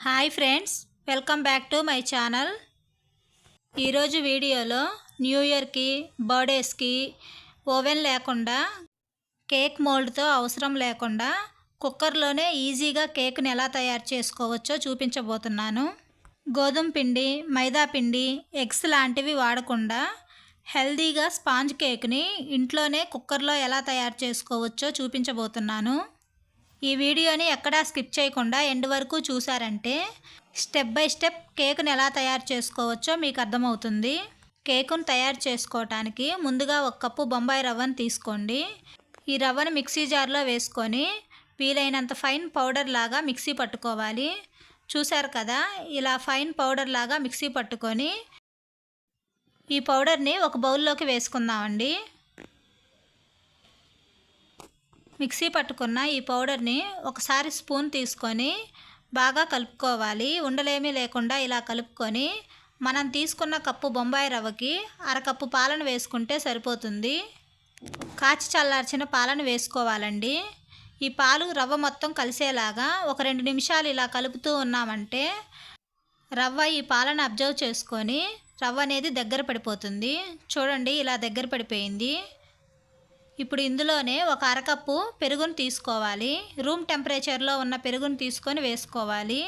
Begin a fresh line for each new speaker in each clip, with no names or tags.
Hi friends welcome back to my channel. ఈరోజు వీడియోలో new ఇయర్కి బర్త్డేస్కి ఓవెన్ లేకుండా కేక్ మోల్డ్తో అవసరం లేకుండా కుక్కర్లోనే ఈజీగా కేక్ని ఎలా తయారు చేసుకోవచ్చో చూపించబోతున్నాను. గోధుమ పిండి మైదా పిండి ఎగ్స్ లాంటివి వాడకుండా హెల్దీగా స్పాంజ్ కేక్ని ఇంట్లోనే కుక్కర్లో ఎలా తయారు చేసుకోవచ్చో చూపించబోతున్నాను. ఈ వీడియోని ఎక్కడా స్కిప్ చేయకుండా ఎండ్ వరకు చూసారంటే స్టెప్ బై స్టెప్ కేకుని ఎలా తయారు చేసుకోవచ్చో మీకు అర్థమవుతుంది. కేకును తయారు చేసుకోవటానికి ముందుగా ఒక కప్పు బొంబాయి రవ్వను తీసుకోండి. ఈ రవ్వను మిక్సీ జార్లో వేసుకొని వీలైనంత ఫైన్ పౌడర్ లాగా మిక్సీ పట్టుకోవాలి. చూశారు కదా ఇలా ఫైన్ పౌడర్ లాగా మిక్సీ పట్టుకొని ఈ పౌడర్ని ఒక బౌల్లోకి వేసుకుందామండి. మిక్సీ పట్టుకున్న ఈ పౌడర్ని ఒకసారి స్పూన్ తీసుకొని బాగా కలుపుకోవాలి. ఉండలేమీ లేకుండా ఇలా కలుపుకొని మనం తీసుకున్న కప్పు బొంబాయి రవ్వకి అరకప్పు పాలను వేసుకుంటే సరిపోతుంది. కాచి చల్లార్చిన పాలను వేసుకోవాలండి. ఈ పాలు రవ్వ మొత్తం కలిసేలాగా ఒక రెండు నిమిషాలు ఇలా కలుపుతూ ఉన్నామంటే రవ్వ ఈ పాలను అబ్జర్వ్ చేసుకొని రవ్వ అనేది దగ్గర పడిపోతుంది. చూడండి ఇలా దగ్గర పడిపోయింది. ఇప్పుడు ఇందులోనే ఒక అరకప్పు పెరుగును తీసుకోవాలి. రూమ్ టెంపరేచర్లో ఉన్న పెరుగును తీసుకొని వేసుకోవాలి.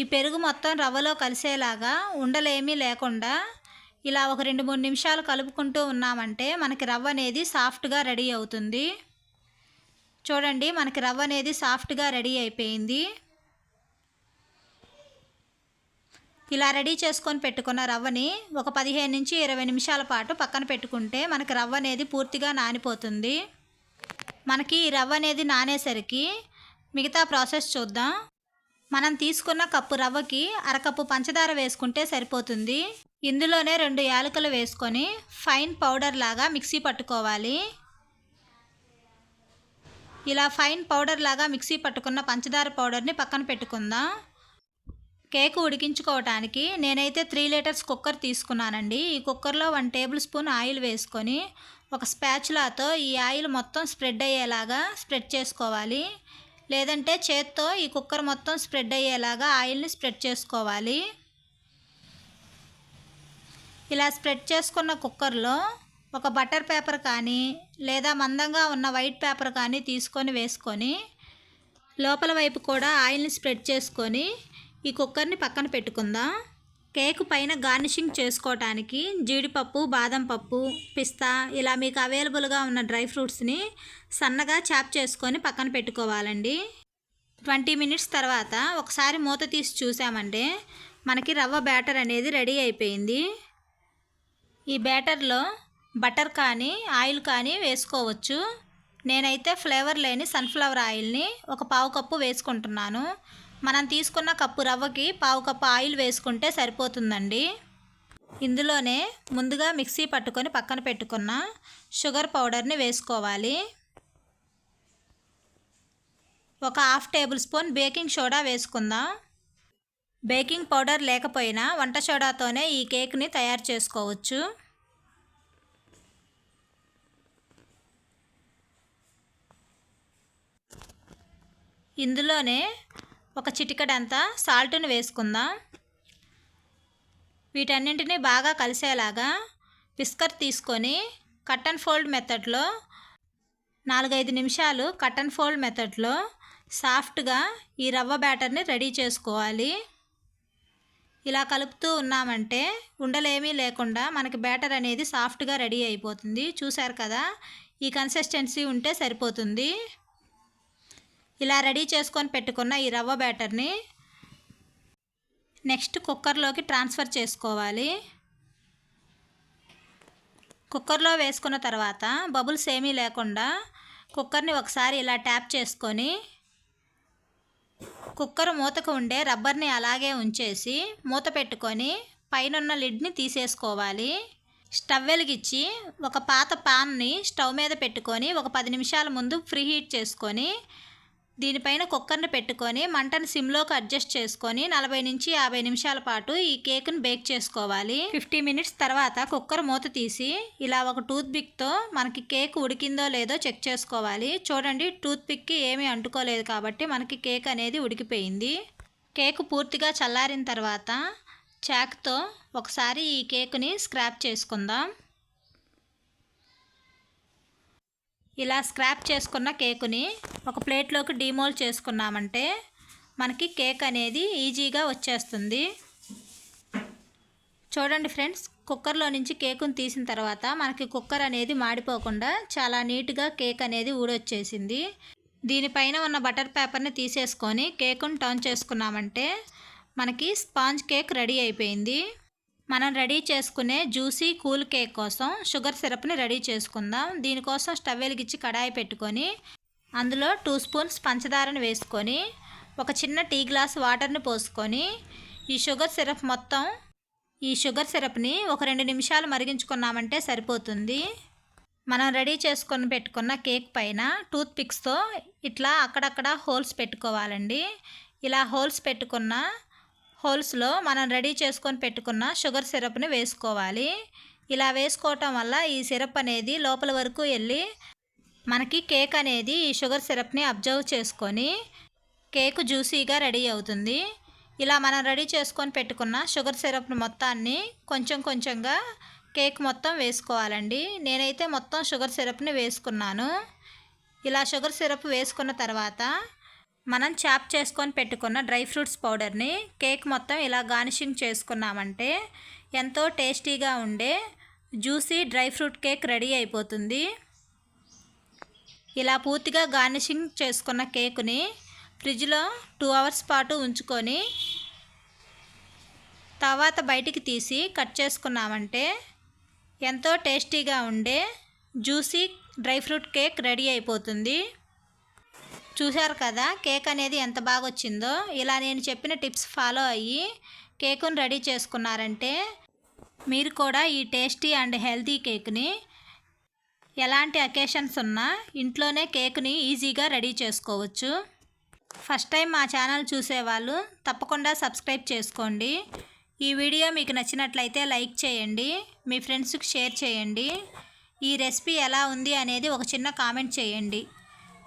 ఈ పెరుగు మొత్తం రవ్వలో కలిసేలాగా ఉండలేమీ లేకుండా ఇలా ఒక రెండు మూడు నిమిషాలు కలుపుకుంటూ ఉన్నామంటే మనకి రవ్వ అనేది సాఫ్ట్గా రెడీ అవుతుంది. చూడండి మనకి రవ్వ అనేది సాఫ్ట్గా రెడీ అయిపోయింది. ఇలా రెడీ చేసుకొని పెట్టుకున్న రవ్వని ఒక పదిహేను నుంచి ఇరవై నిమిషాల పాటు పక్కన పెట్టుకుంటే మనకి రవ్వ అనేది పూర్తిగా నానిపోతుంది. మనకి ఈ రవ్వ అనేది నానేసరికి మిగతా ప్రాసెస్ చూద్దాం. మనం తీసుకున్న కప్పు రవ్వకి అరకప్పు పంచదార వేసుకుంటే సరిపోతుంది. ఇందులోనే రెండు యాలకులు వేసుకొని ఫైన్ పౌడర్ లాగా మిక్సీ పట్టుకోవాలి. ఇలా ఫైన్ పౌడర్ లాగా మిక్సీ పట్టుకున్న పంచదార పౌడర్ని పక్కన పెట్టుకుందాం. కేక్ ఉడికించుకోవటానికి నేనైతే త్రీ లీటర్స్ కుక్కర్ తీసుకున్నానండి. ఈ కుక్కర్లో వన్ టేబుల్ స్పూన్ ఆయిల్ వేసుకొని ఒక స్పాచులాతో ఈ ఆయిల్ మొత్తం స్ప్రెడ్ అయ్యేలాగా స్ప్రెడ్ చేసుకోవాలి. లేదంటే చేత్తో ఈ కుక్కర్ మొత్తం స్ప్రెడ్ అయ్యేలాగా ఆయిల్ని స్ప్రెడ్ చేసుకోవాలి. ఇలా స్ప్రెడ్ చేసుకున్న కుక్కర్లో ఒక బటర్ పేపర్ కానీ లేదా మందంగా ఉన్న వైట్ పేపర్ కానీ తీసుకొని వేసుకొని లోపల వైపు కూడా ఆయిల్ని స్ప్రెడ్ చేసుకొని ఈ కుక్కర్ని పక్కన పెట్టుకుందాం? కేక్ పైన గార్నిషింగ్ చేసుకోవటానికి జీడిపప్పు బాదం పప్పు పిస్తా ఇలా మీకు అవైలబుల్గా ఉన్న డ్రై ఫ్రూట్స్ని సన్నగా చాప్ చేసుకొని పక్కన పెట్టుకోవాలండి. ట్వంటీ మినిట్స్ తర్వాత ఒకసారి మూత తీసి చూసామంటే మనకి రవ్వ బ్యాటర్ అనేది రెడీ అయిపోయింది. ఈ బ్యాటర్లో బటర్ కానీ ఆయిల్ కానీ వేసుకోవచ్చు. నేనైతే ఫ్లేవర్ లేని సన్ఫ్లవర్ ఆయిల్ని ఒక పావు కప్పు వేసుకుంటున్నాను. మనం తీసుకున్న కప్పు రవ్వకి పావు కప్పు ఆయిల్ వేసుకుంటే సరిపోతుందండి. ఇందులోనే ముందుగా మిక్సీ పట్టుకొని పక్కన పెట్టుకున్న షుగర్ పౌడర్ని వేసుకోవాలి. ఒక half tablespoon baking soda వేసుకుందాం. బేకింగ్ పౌడర్ లేకపోయినా వంట సోడాతోనే ఈ కేక్ని తయారు చేసుకోవచ్చు. ఇందులోనే ఒక చిటికడంతా సాల్ట్ని వేసుకుందాం. వీటన్నింటినీ బాగా కలిసేలాగా పిస్కర్ తీసుకొని కట్ అండ్ ఫోల్డ్ మెథడ్లో నాలుగైదు నిమిషాలు కట్ అండ్ ఫోల్డ్ మెథడ్లో సాఫ్ట్గా ఈ రవ్వ బ్యాటర్ని రెడీ చేసుకోవాలి. ఇలా కలుపుతూ ఉన్నామంటే ఉండలేమీ లేకుండా మనకి బ్యాటర్ అనేది సాఫ్ట్గా రెడీ అయిపోతుంది. చూశారు కదా? ఈ కన్సిస్టెన్సీ ఉంటే సరిపోతుంది. ఇలా రెడీ చేసుకొని పెట్టుకున్న ఈ రవ్వ బ్యాటర్ని నెక్స్ట్ కుక్కర్లోకి ట్రాన్స్ఫర్ చేసుకోవాలి. కుక్కర్లో వేసుకున్న తర్వాత బబుల్స్ ఏమీ లేకుండా కుక్కర్ని ఒకసారి ఇలా ట్యాప్ చేసుకొని కుక్కర్ మూతకు ఉండే రబ్బర్ని అలాగే ఉంచేసి మూత పెట్టుకొని పైనున్న లిడ్ని తీసేసుకోవాలి. స్టవ్ వెలిగించి ఒక పాత పాన్ని స్టవ్ మీద పెట్టుకొని ఒక పది నిమిషాల ముందు ఫ్రీ హీట్ చేసుకొని దీనిపైన కుక్కర్ని పెట్టుకొని మంటను సిమ్లోకి అడ్జస్ట్ చేసుకొని నలభై నుంచి యాభై నిమిషాల పాటు ఈ కేక్ను బేక్ చేసుకోవాలి. ఫిఫ్టీ మినిట్స్ తర్వాత కుక్కర్ మూత తీసి ఇలా ఒక టూత్ పిక్తో మనకి కేక్ ఉడికిందో లేదో చెక్ చేసుకోవాలి. చూడండి టూత్ పిక్కి ఏమీ అంటుకోలేదు కాబట్టి మనకి కేక్ అనేది ఉడికిపోయింది. కేక్ పూర్తిగా చల్లారిన తర్వాత చాక్తో ఒకసారి ఈ కేకుని స్క్రాప్ చేసుకుందాం. ఇలా స్క్రాప్ చేసుకున్న కేకుని ఒక ప్లేట్లోకి డీమోల్ చేసుకున్నామంటే మనకి కేక్ అనేది ఈజీగా వచ్చేస్తుంది. చూడండి ఫ్రెండ్స్ కుక్కర్లో నుంచి కేకుని తీసిన తర్వాత మనకి కుక్కర్ అనేది మాడిపోకుండా చాలా నీట్గా కేక్ అనేది ఊడొచ్చేసింది. దీనిపైన ఉన్న బటర్ పేపర్ని తీసేసుకొని కేకును టర్న్ చేసుకున్నామంటే మనకి స్పాంజ్ కేక్ రెడీ అయిపోయింది. మనం రెడీ చేసుకునే జ్యూసీ కూల్ కేక్ కోసం షుగర్ సిరప్ని రెడీ చేసుకుందాం. దీనికోసం స్టవ్ వెలిగించి కడాయి పెట్టుకొని అందులో టూ స్పూన్స్ పంచదారని వేసుకొని ఒక చిన్న టీ గ్లాస్ వాటర్ని పోసుకొని ఈ షుగర్ సిరప్ మొత్తం ఈ షుగర్ సిరప్ని ఒక రెండు నిమిషాలు మరిగించుకున్నామంటే సరిపోతుంది. మనం రెడీ చేసుకొని పెట్టుకున్న కేక్ పైన టూత్ పిక్స్తో ఇట్లా అక్కడక్కడ హోల్స్ పెట్టుకోవాలండి. ఇలా హోల్స్ పెట్టుకున్న హోల్స్లో మనం రెడీ చేసుకొని పెట్టుకున్న షుగర్ సిరప్ని వేసుకోవాలి. ఇలా వేసుకోవటం వల్ల ఈ సిరప్ అనేది లోపల వరకు వెళ్ళి మనకి కేక్ అనేది ఈ షుగర్ సిరప్ని అబ్జర్వ్ చేసుకొని కేక్ జ్యూసీగా రెడీ అవుతుంది. ఇలా మనం రెడీ చేసుకొని పెట్టుకున్న షుగర్ సిరప్ని మొత్తాన్ని కొంచెం కొంచెంగా కేక్ మొత్తం వేసుకోవాలండి. నేనైతే మొత్తం షుగర్ సిరప్ని వేసుకున్నాను. ఇలా షుగర్ సిరప్ వేసుకున్న తర్వాత మనం చాప్ చేసుకొని పెట్టుకున్న డ్రై ఫ్రూట్స్ పౌడర్ని కేక్ మొత్తం ఇలా గార్నిషింగ్ చేసుకున్నామంటే ఎంతో టేస్టీగా ఉండే juicy dry fruit cake ready అయిపోతుంది. ఇలా పూర్తిగా గార్నిషింగ్ చేసుకున్న కేకుని ఫ్రిడ్జ్లో టూ అవర్స్ పాటు ఉంచుకొని తర్వాత బయటికి తీసి కట్ చేసుకున్నామంటే ఎంతో టేస్టీగా ఉండే juicy dry fruit cake ready అయిపోతుంది. చూశారు కదా కేక్ అనేది ఎంత బాగా వచ్చిందో ఇలా నేను చెప్పిన టిప్స్ ఫాలో అయ్యి కేకును రెడీ చేసుకున్నారంటే మీరు కూడా ఈ టేస్టీ అండ్ హెల్తీ కేక్ని ఎలాంటి అకేషన్స్ ఉన్నా ఇంట్లోనే కేక్ని ఈజీగా రెడీ చేసుకోవచ్చు. ఫస్ట్ టైం మా ఛానల్ చూసేవాళ్ళు తప్పకుండా సబ్స్క్రైబ్ చేసుకోండి. ఈ వీడియో మీకు నచ్చినట్లయితే లైక్ చేయండి మీ ఫ్రెండ్స్కి షేర్ చేయండి. ఈ రెసిపీ ఎలా ఉంది అనేది ఒక చిన్న కామెంట్ చేయండి.